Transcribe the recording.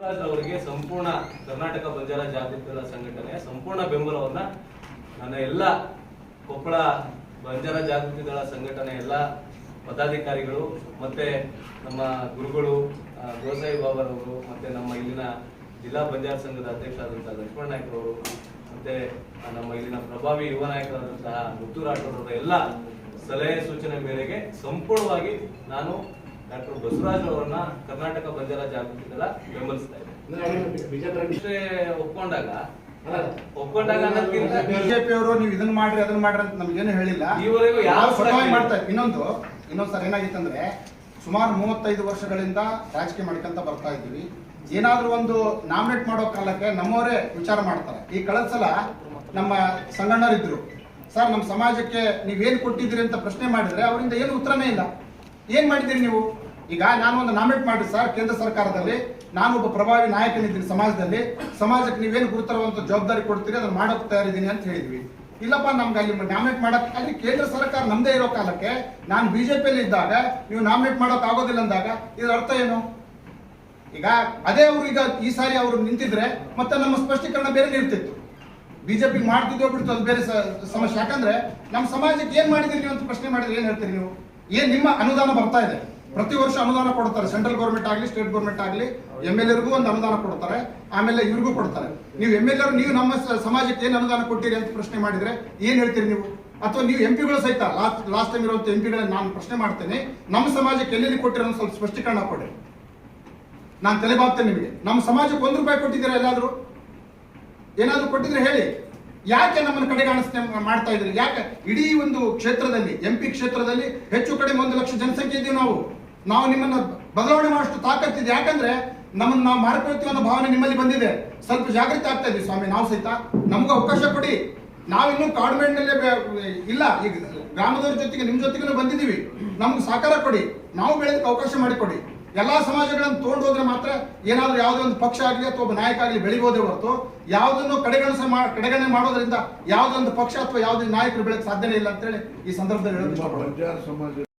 ಅವರಿಗೆ ಸಂಪೂರ್ಣ ಕರ್ನಾಟಕ ಬಂಜಾರ ಜಾಗೃತಿ ಸಂಘಟನೆ ಸಂಪೂರ್ಣ ಬೆಂಬಲವನ್ನ ನನ್ನ ಎಲ್ಲ ಕೊಪ್ಪಳ ಬಂಜಾರ ಜಾಗೃತಿ ಸಂಘಟನೆ ಎಲ್ಲ ಪದಾಧಿಕಾರಿಗಳು ಮತ್ತೆ ನಮ್ಮ ಗುರುಗಳು ಗೋಸಾಯಿ ಬಾಬರವರು, ಮತ್ತೆ ನಮ್ಮ ಇಲ್ಲಿನ ಜಿಲ್ಲಾ ಬಂಜಾರ ಸಂಘದ ಅಧ್ಯಕ್ಷರಾದಂತಹ ಲಕ್ಷ್ಮಣ ನಾಯ್ಕರವರು ಮತ್ತೆ ನಮ್ಮ ಇಲ್ಲಿನ ಪ್ರಭಾವಿ ಯುವ ನಾಯಕರಾದಂತಹ ಮುತ್ತು ರಾಠೋಡರ ಎಲ್ಲ ಸಲಹೆ ಸೂಚನೆ ಮೇರೆಗೆ ಸಂಪೂರ್ಣವಾಗಿ ನಾನು ಡಾಕ್ಟರ್ ಬಸವರಾಜ್ ಅವರನ್ನ ಕರ್ನಾಟಕ ಬಂಜಾರ ಜಾಗೃತಿ ದಳ ಬೆಂಬಲಿಸ್ತಾ ಇದೆ ಒಪ್ಕೊಂಡಾಗ? ಒಪ್ಕೊಂಡಾಗ ಬಿಜೆಪಿ ಅವರು ನೀವು ಇದನ್ನ ಮಾಡ್ರಿ ಅದನ್ನ ಮಾಡ್ರಿ ಅಂತ ನಮ್ಗೇನು ಹೇಳಿಲ್ಲ. ಈವರೆಗೂ ಯಾವ ನಾವು ಸ್ವತಃ ಮಾಡ್ತಾ ಇನ್ನೊಂದು ಇನ್ನೊಂದು ಸರ್ ಏನಾಗಿತ್ತಂದ್ರೆ ಸುಮಾರು ಮೂವತ್ತೈದು ವರ್ಷಗಳಿಂದ ರಾಜಕೀಯ ಮಾಡ್ಕೊಂತ ಬರ್ತಾ ಇದ್ದೀವಿ. ಏನಾದ್ರೂ ಒಂದು ನಾಮಿನೇಟ್ ಮಾಡೋ ಕಾಲಕ್ಕೆ ನಮ್ಮವರೇ ವಿಚಾರ ಮಾಡ್ತಾರೆ. ಈ ಕಳೆದ ಸಲ ನಮ್ಮ ಸಂಗಣ್ಣರಿದ್ರು. ಸರ್ ನಮ್ಮ ಸಮಾಜಕ್ಕೆ ನೀವೇನ್ ಕೊಟ್ಟಿದ್ದೀರಿ ಅಂತ ಪ್ರಶ್ನೆ ಮಾಡಿದ್ರೆ ಅವರಿಂದ ಏನು ಉತ್ತರನೇ ಇಲ್ಲ. ಏನ್ ಮಾಡಿದ್ದೀರಿ ನೀವು? ಈಗ ನಾನು ಒಂದು ನಾಮಿನೇಟ್ ಮಾಡಿ ಸರ್ ಕೇಂದ್ರ ಸರ್ಕಾರದಲ್ಲಿ. ನಾನು ಒಬ್ಬ ಪ್ರಭಾವಿ ನಾಯಕನಿದ್ದೀನಿ ಸಮಾಜದಲ್ಲಿ. ಸಮಾಜಕ್ಕೆ ನೀವೇನು ಗುರುತರವಂತ ಜವಾಬ್ದಾರಿ ಕೊಡ್ತೀರಿ, ಅದನ್ನ ಮಾಡೋಕೆ ತಯಾರಿದ್ದೀನಿ ಅಂತ ಹೇಳಿದ್ವಿ. ಇಲ್ಲಪ್ಪ, ನಮ್ಗೆ ಅಲ್ಲಿ ನಾಮಿನೇಟ್ ಮಾಡಕ್ ಅಲ್ಲಿ ಕೇಂದ್ರ ಸರ್ಕಾರ ನಮ್ದೇ ಇರೋ ಕಾಲಕ್ಕೆ ನಾನು ಬಿಜೆಪಿಯಲ್ಲಿ ಇದ್ದಾಗ, ನೀವು ನಾಮಿನೇಟ್ ಮಾಡಕ್ ಆಗೋದಿಲ್ಲ ಅಂದಾಗ, ಇದರ ಅರ್ಥ ಏನು? ಈಗ ಅದೇ ಅವರು ಈಗ ಈ ಸಾರಿ ಅವರು ನಿಂತಿದ್ರೆ ಮತ್ತೆ ನಮ್ಮ ಸ್ಪಷ್ಟೀಕರಣ ಬೇರೆ ಇರ್ತಿತ್ತು. ಬಿಜೆಪಿ ಮಾಡ್ತಿದ್ದೋ ಬಿಡ್ತು ಅದು ಬೇರೆ ಸಮಸ್ಯೆ. ಯಾಕಂದ್ರೆ ನಮ್ಮ ಸಮಾಜಕ್ಕೆ ಏನ್ ಮಾಡಿದಿರಿ ಅಂತ ಪ್ರಶ್ನೆ ಮಾಡಿದ್ರೆ ಏನ್ ಹೇಳ್ತೀರಿ ನೀವು? ಏನ್ ನಿಮ್ಮ ಅನುದಾನ ಬರ್ತಾ ಇದೆ? ಪ್ರತಿ ವರ್ಷ ಅನುದಾನ ಕೊಡ್ತಾರೆ. ಸೆಂಟ್ರಲ್ ಗೌರ್ಮೆಂಟ್ ಆಗಲಿ, ಸ್ಟೇಟ್ ಗೌರ್ಮೆಂಟ್ ಆಗಲಿ ಎಂ ಎಲ್ ಎರ್ಗೂ ಒಂದು ಅನುದಾನ ಕೊಡ್ತಾರೆ. ಆಮೇಲೆ ಇವ್ರಿಗೂ ಕೊಡ್ತಾರೆ. ನೀವು ಎಂ ಎಲ್ ನೀವು ನಮ್ಮ ಸಮಾಜಕ್ಕೆ ಏನು ಅನುದಾನ ಕೊಟ್ಟಿರಿ ಅಂತ ಪ್ರಶ್ನೆ ಮಾಡಿದ್ರೆ ಏನು ಹೇಳ್ತೀರಿ ನೀವು? ಅಥವಾ ನೀವು ಎಂ ಪಿಗಳು ಸಹಿತ ಲಾಸ್ಟ್ ಲಾಸ್ಟ್ ಟೈಮ್ ಇರುವಂತ ಎಂ ಪಿಗಳನ್ನ ನಾನು ಪ್ರಶ್ನೆ ಮಾಡ್ತೇನೆ, ನಮ್ಮ ಸಮಾಜಕ್ಕೆ ಎಲ್ಲೆಲ್ಲಿ ಕೊಟ್ಟಿರೋ ಸ್ವಲ್ಪ ಸ್ಪಷ್ಟೀಕರಣ ಕೊಡಿ. ನಾನು ತಲೆಬಾಗ್ತೇನೆ ನಿಮಗೆ. ನಮ್ಮ ಸಮಾಜಕ್ಕೆ ಒಂದು ರೂಪಾಯಿ ಕೊಟ್ಟಿದ್ದೀರಾ ಎಲ್ಲಾದರೂ? ಏನಾದ್ರೂ ಕೊಟ್ಟಿದ್ರೆ ಹೇಳಿ. ಯಾಕೆ ನಮ್ಮನ್ನು ಕಡೆಗಾಣಿಸ್ತೆ ಮಾಡ್ತಾ ಇದ್ರಿ? ಯಾಕೆ? ಇಡೀ ಒಂದು ಕ್ಷೇತ್ರದಲ್ಲಿ ಎಂ ಪಿ ಕ್ಷೇತ್ರದಲ್ಲಿ ಹೆಚ್ಚು ಕಡಿಮೆ ಒಂದು ಲಕ್ಷ ಜನಸಂಖ್ಯೆ ಇದ್ದೀವಿ ನಾವು? ನಾವು ನಿಮ್ಮನ್ನ ಬದಲಾವಣೆ ಮಾಡುವಷ್ಟು ತಾಕತ್ತಿದೆ ಯಾಕಂದ್ರೆ ನಮ್ಮನ್ನ ನಾವು ಮಾಡ್ಕೊಳ್ತೀವಿ ಅನ್ನೋ ಭಾವನೆ ನಿಮ್ಮಲ್ಲಿ ಬಂದಿದೆ. ಸ್ವಲ್ಪ ಜಾಗೃತಿ ಆಗ್ತಾ ಇದ್ವಿ ಸ್ವಾಮಿ, ನಾವು ಸಹಿತ. ನಮಗೂ ಅವಕಾಶ ಕೊಡಿ. ನಾವಿನ್ನೂ ನಲ್ಲಿ ಇಲ್ಲ, ಈಗ ಗ್ರಾಮದವ್ರ ಜೊತೆಗೆ ನಿಮ್ಮ ಜೊತೆಗೂ ಬಂದಿದ್ದೀವಿ. ನಮ್ಗೆ ಸಹಕಾರ ಕೊಡಿ. ನಾವು ಬೆಳೆದಕ್ಕೆ ಅವಕಾಶ ಮಾಡಿಕೊಡಿ. ಎಲ್ಲಾ ಸಮಾಜಗಳನ್ನು ತೊಗೊಂಡು ಹೋದ್ರೆ ಮಾತ್ರ ಏನಾದರೂ ಯಾವುದೇ ಒಂದು ಪಕ್ಷ ಆಗಲಿ ಅಥವಾ ಒಬ್ಬ ನಾಯಕ ಆಗಲಿ ಬೆಳಿಬೋದೇ ಹೊರತು ಯಾವುದನ್ನು ಕಡೆಗಣಿಸ ಕಡೆಗಣನೆ ಮಾಡೋದ್ರಿಂದ ಯಾವುದೊಂದು ಪಕ್ಷ ಅಥವಾ ಯಾವುದೇ ನಾಯಕರು ಬೆಳಕ್ ಸಾಧ್ಯನೇ ಇಲ್ಲ ಅಂತೇಳಿ ಈ ಸಂದರ್ಭದಲ್ಲಿ ಹೇಳೋದು